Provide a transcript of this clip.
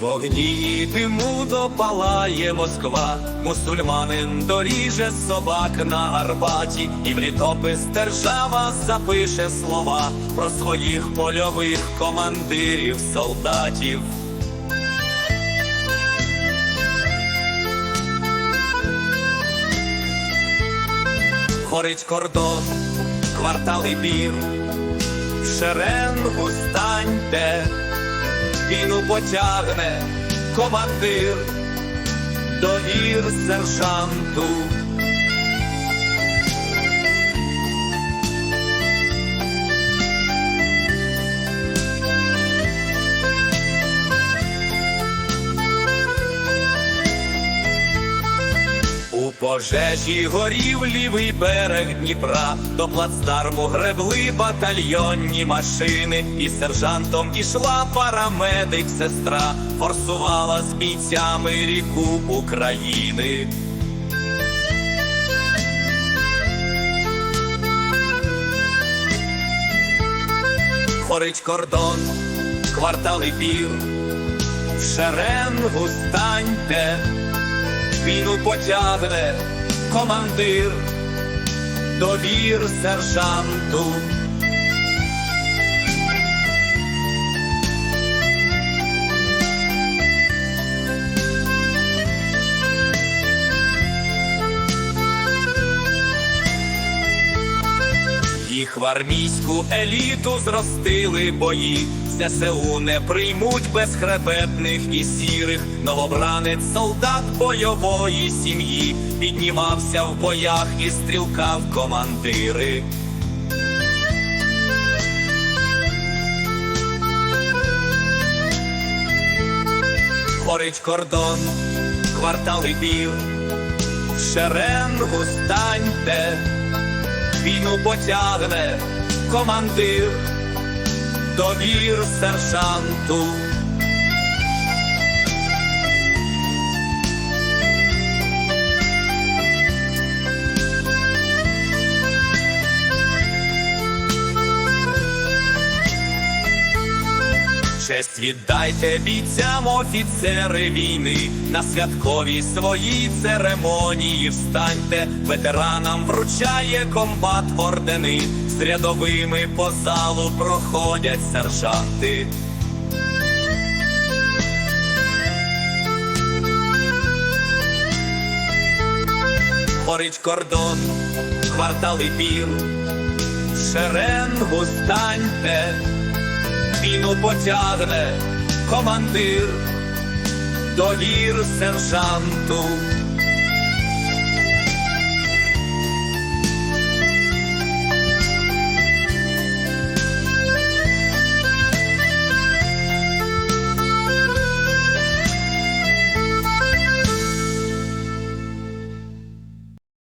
вогні і диму допалає Москва, мусульманин доріже собак на Арбаті, і в літопис держава запише слова про своїх польових командирів, солдатів. Горить кордон, квартали бір, в шеренгу станьте, війну потягне командир, довір сержанту. Пожежі горів лівий берег Дніпра, до плацдарму гребли батальйонні машини, і сержантом ішла парамедик сестра, форсувала з бійцями ріку України. Хорить кордон, квартали пір, в шеренгу станьте війну потягне командир, довір сержанту. В армійську еліту зростили бої, ЗСУ не приймуть безхребетних і сірих. Новобранець солдат бойової сім'ї піднімався в боях і стрілкав командири. Горить кордон, квартали біл, в шеренгу станьте війну потягне командир, довір сержанту. Честь віддайте бійцям офіцери війни, на святковій своїй церемонії встаньте, ветеранам вручає комбат ордени, з рядовими по залу проходять сержанти. Горить кордон, квартали пір, шеренгу станьте війну потягне командир, довір сержанту.